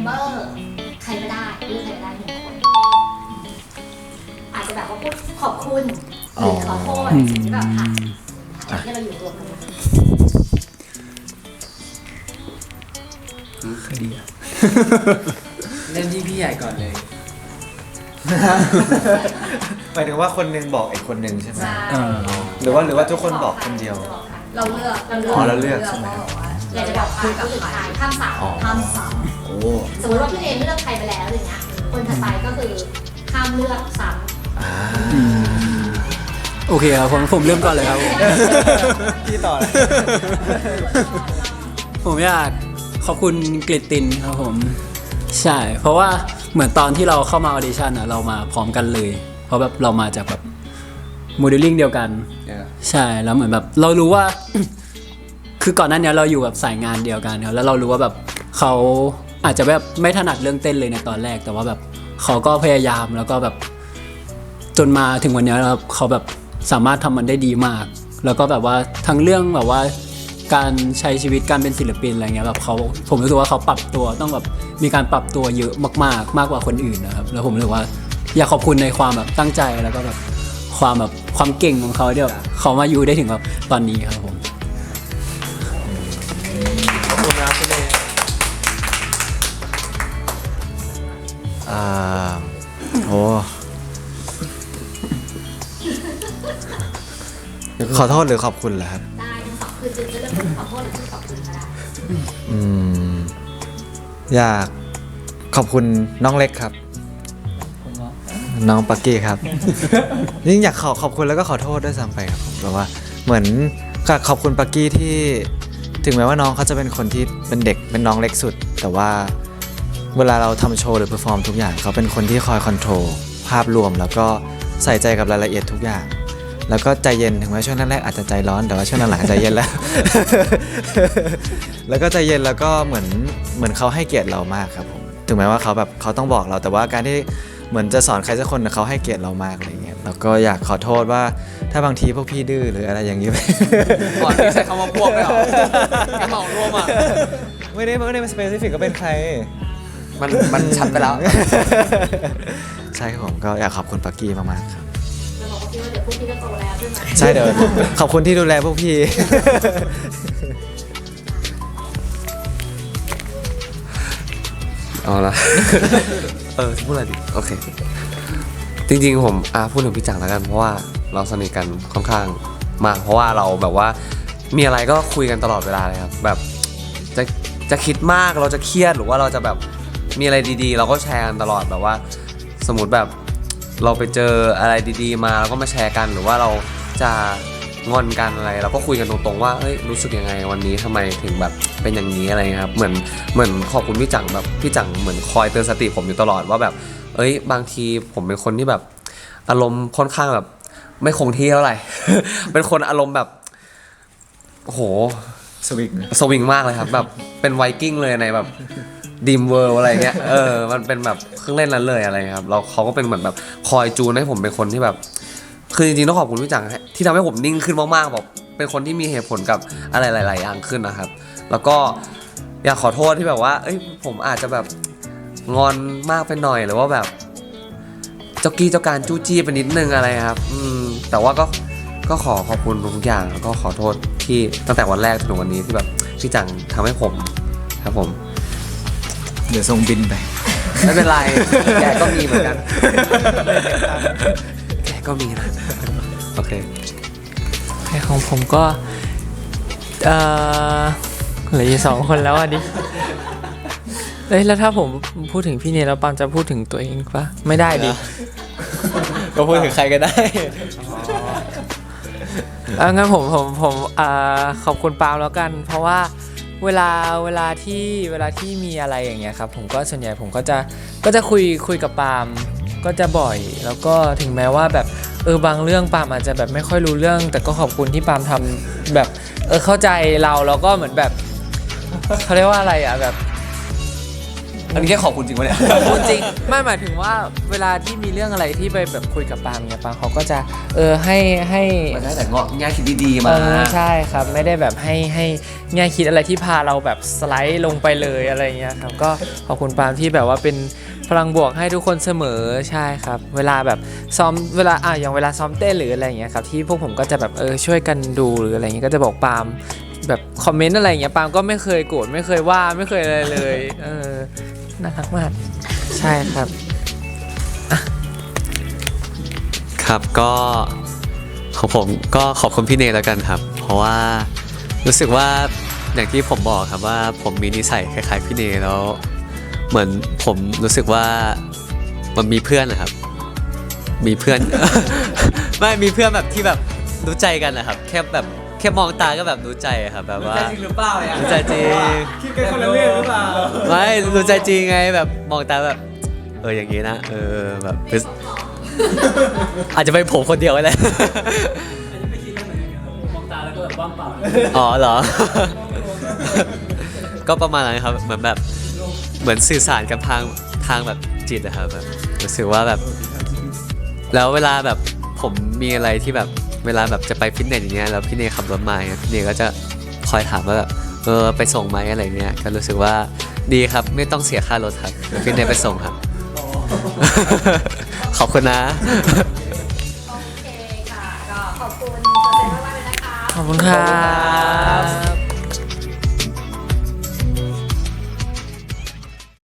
มเบอร์ใครก็ได้เลือกใครก็ได้หนึ่งคน อาจจะแบบว่าพูดขอบคุณหรือขอโทษสิ่งที่แบบผ่านผ่านที่เราอยู่รวมกันมาเคยดีอะเริ่มที่พี่ใหญ่ก่อนเลยหมายถึงว่าคนหนึงบอกอีกคนหนึงใช่ไหม ใช่เออหรือว่าหรือว่าทุกคนบอกคนเดียว เราเลือกเราเลือกอ๋อเราเลือกใช่ไหมอยากจะบอกคุยกับใครห้ามสาวอ๋อห้ามสาวโอ้ สมมติว่าพี่เอเลือกใครไปแล้วอย่างเงี้ยคนถัดไปก็คือห้ามเลือกซ้อ่าโอเคครับผมผมเริ่มก่อนเลยครับพี่ต่อเลย ผมอยากขอบคุณกลิตตินครับผม ใช่ เพราะว่าเหมือนตอนที่เราเข้ามาออดิชั่นอะเรามาพร้อมกันเลย เพราะแบบเรามาจากแบบโมเดลลิ่งเดียวกัน ใช่แล้วเหมือนแบบเรารู้ว่า คือก่อนหน้านี้เราอยู่แบบสายงานเดียวกันครับแล้วเรารู้ว่าแบบเขา อาจจะแบบไม่ถนัดเรื่องเต้นเลยในตอนแรก แต่ว่าแบบเขาก็พยายามแล้วก็แบบจนมาถึงวันนี้แล้วเขาแบบสามารถทำมันได้ดีมาก แล้วก็แบบว่าทั้งเรื่องแบบว่าการใช้ชีวิตการเป็นศิลปินอะไรเงี้ยแบบเขาผมรู้สึกว่าเขาปรับตัวต้องแบบมีการปรับตัวเยอะมาก ๆ มากกว่าคนอื่นนะครับ แล้วผมรู้สึกว่าอยากขอบคุณในความแบบตั้งใจแล้วก็แบบความแบบความเก่งของเขาที่แบบเขามาอยู่ได้ถึงแบบตอนนี้ครับผม อ่าโอ้ขอโทษหรือขอบคุณเหรอครับำได้ทั้งสองคือจะเลือกพูดขอโทษหรือพูดขอบคุณก็ได้อืมอยากขอบคุณน้องเล็กครับ น้องปักกี้ครับยิ่งอยากขอขอบคุณแล้วก็ขอโทษด้วยซ้ำไปครับผมแบบว่าเหมือนก็ขอบคุณปักกี้ที่ ถึงแม้ว่าน้องเขาจะเป็นคนที่เป็นเด็กเป็นน้องเล็กสุด แต่ว่า เวลาเราทำโชว์หรือเพอร์ฟอร์มทุกอย่างเขาเป็นคนที่คอยคอนโทรลภาพรวม แล้วก็ใส่ใจกับรายละเอียดทุกอย่าง แล้วก็ใจเย็นถึงแม้ช่วงแรกๆอาจจะใจร้อนแต่ว่าช่วงหลังๆใจเย็นแล้ว แล้วก็ใจเย็นแล้วก็เหมือนเหมือนเขาให้เกียรติเรามากครับผมถึงแม้ว่าเขาแบบเขาต้องบอกเราแต่ว่าการที่เหมือนจะสอนใครสักคนน่ะเขาให้เกียรติเรามากอะไรเงี้ยแล้วก็อยากขอโทษว่าถ้าบางทีพวกพี่ดื้อหรืออะไรอย่างนี้ก่อนที่ใช้คำว่าพวกไม่หรอแค่เหมารวมอะไม่ได้ไม่ได้สเปซิฟิกก็เป็นใคร มันมันชัดไปแล้ว ใช่ครับผมก็อยากขอบคุณปักกี้มากๆครับเราบอกว่าพี่ว่าเดี๋ยวพวกพี่ก็โตแล้วใช่ไหมใช่เดี๋ยวขอบคุณที่ดูแลพวกพี่ เอาละเออพูดอะไรดีโอเค จริงๆผมอะพูดถึงพี่จังแล้วกัน เพราะว่าเราสนิทกันค่อนข้างมาก เพราะว่าเราแบบว่ามีอะไรก็คุยกันตลอดเวลาเลยครับ แบบจะจะคิดมากเราจะเครียดหรือว่าเราจะแบบ มีอะไรดีๆ เราก็แชร์กันตลอดแบบว่า สมมติแบบเราไปเจออะไรดีๆ มาเราก็มาแชร์กันหรือว่าเราจะงอนกันอะไรเราก็คุยกันตรงๆว่าเฮ้ยรู้สึกยังไงวันนี้ทำไมถึงแบบเป็นอย่างนี้อะไรเงี้ยครับเหมือนเหมือนขอบคุณพี่จังแบบพี่จังเหมือนคอยเตือนสติผมอยู่ตลอดว่าแบบ เอ้ย บางทีผมเป็นคนที่แบบ อารมณ์ค่อนข้างแบบ ไม่คงที่เท่าไหร่ เป็นคนอารมณ์แบบโอ้โหสวิงสวิงมากเลยครับ แบบเป็นไวกิ้งเลยในแบบ ดีมเวิร์อะไรเงี้ยเออมันเป็นแบบเครื่องเล่นนั้นเลยอะไรครับเราเขาก็เป็นเหมือนแบบคอยจูนให้ผมเป็นคนที่แบบ คือจริงๆต้องขอบคุณพี่จังที่ทำให้ผมนิ่งขึ้นมากๆแบบเป็นคนที่มีเหตุผลกับอะไรหลาย ๆ อย่างขึ้นนะครับ แล้วก็อยากขอโทษที่แบบว่า เอ้ยผมอาจจะแบบงอนมากไปหน่อยหรือว่าแบบเจ้ากี้เจ้าการจู้จี้ไปนิดนึงอะไรครับ อืม แต่ว่าก็ก็ขอขอบคุณทุกอย่างแล้วก็ขอโทษที่ตั้งแต่วันแรกจนถึงวันนี้ที่แบบพี่จังทำให้ผมครับผม เดี๋ยวส่งบินไป ไม่เป็นไร แกก็มีเหมือนกัน แกก็มีนะ โอเคในของผมก็ เอ่อเหลืออยู่สองคนแล้วอะดิเอ้ยแล้วถ้าผมพูดถึงพี่เนยแล้วปามจะพูดถึงตัวเองปะไม่ได้ดิก็พูดถึงใครก็ได้เอองั้นผมผมผมอ่าขอบคุณปาล์มแล้วกัน เพราะว่า เวลาเวลาที่เวลาที่มีอะไรอย่างเงี้ยครับ ผมก็ส่วนใหญ่ผมก็จะก็จะคุยคุยกับปาล์มก็จะบ่อย แล้วก็ถึงแม้ว่าแบบเออบางเรื่องปาล์มอาจจะแบบไม่ค่อยรู้เรื่อง แต่ก็ขอบคุณที่ปาล์มทำแบบเออเข้าใจเราแล้วก็เหมือนแบบเขาเรียกว่าอะไรอะแบบ อันนี้แค่ขอบคุณจริงปะเนี่ยขอบคุณจริงไม่หมายถึงว่าเวลาที่มีเรื่องอะไรที่ไปแบบคุยกับปาล์มเนี่ยปาล์มเขาก็จะเออให้ให้มันได้แต่งอกแง่คิดดีๆเอมาอใช่ครับ ไม่ได้แบบให้ให้แง่คิดอะไรที่พาเราแบบสไลด์ลงไปเลยอะไรเงี้ยครับก็ขอบคุณปาล์มที่แบบว่าเป็นพลังบวกให้ทุกคนเสมอใช่ครับ เวลาแบบซ้อมเวลาอะอย่างเวลาซ้อมเต้นหรืออะไรเงี้ยครับที่พวกผมก็จะแบบเออช่วยกันดูหรืออะไรเงี้ยก็จะบอกปาล์มแบบคอมเมนต์อะไรเงี้ยปาล์มก็ไม่เคยโกรธไม่เคยว่าไม่เคยอะไรเลยเออ น่ารักมาก ใช่ครับ ครับก็ของผมก็ขอบคุณพี่เนยแล้วกันครับ เพราะว่ารู้สึกว่าอย่างที่ผมบอกครับว่าผมมีนิสัยคล้ายๆพี่เนยแล้ว เหมือนผมรู้สึกว่ามันมีเพื่อนนะครับ มีเพื่อน ไม่มีเพื่อนแบบที่แบบรู้ใจกันนะครับ แค่แบบ แค่มองตาก็แบบรู้ใจอะครับแบบว่าจริงหรือเปล่าเนี่ยรู้ใจจริง คิดกันคนละเรื่องหรือเปล่าไม่รู้ใจจริงไงแบบมองตาแบบ เอออย่างนี้นะเออแบบคืออาจจะเป็นผมคนเดียวก็ได้มองตาแล้วก็แบบว่างเปล่าอ๋อเหรอ ก็ประมาณนั้นครับเหมือนแบบเหมือนสื่อสารกันทางทางแบบจิตนะครับแบบรู้สึกว่าแบบ แล้วเวลาแบบผมมีอะไรที่แบบ เวลาแบบจะไปฟิตเนสอย่างเงี้ยแล้วพี่เนยขับรถมาอย่างเงี้ยพี่เนยก็จะคอยถามว่าแบบเออไปส่งไหมอะไรเงี้ยก็รู้สึกว่าดีครับไม่ต้องเสียค่ารถครับเดี๋ยวพี่เนยไปส่งครับ ขอบคุณนะ โอเคค่ะ ก็ขอบคุณเปอร์เซ็นต์มากๆเลยนะคะ ขอบคุณครับ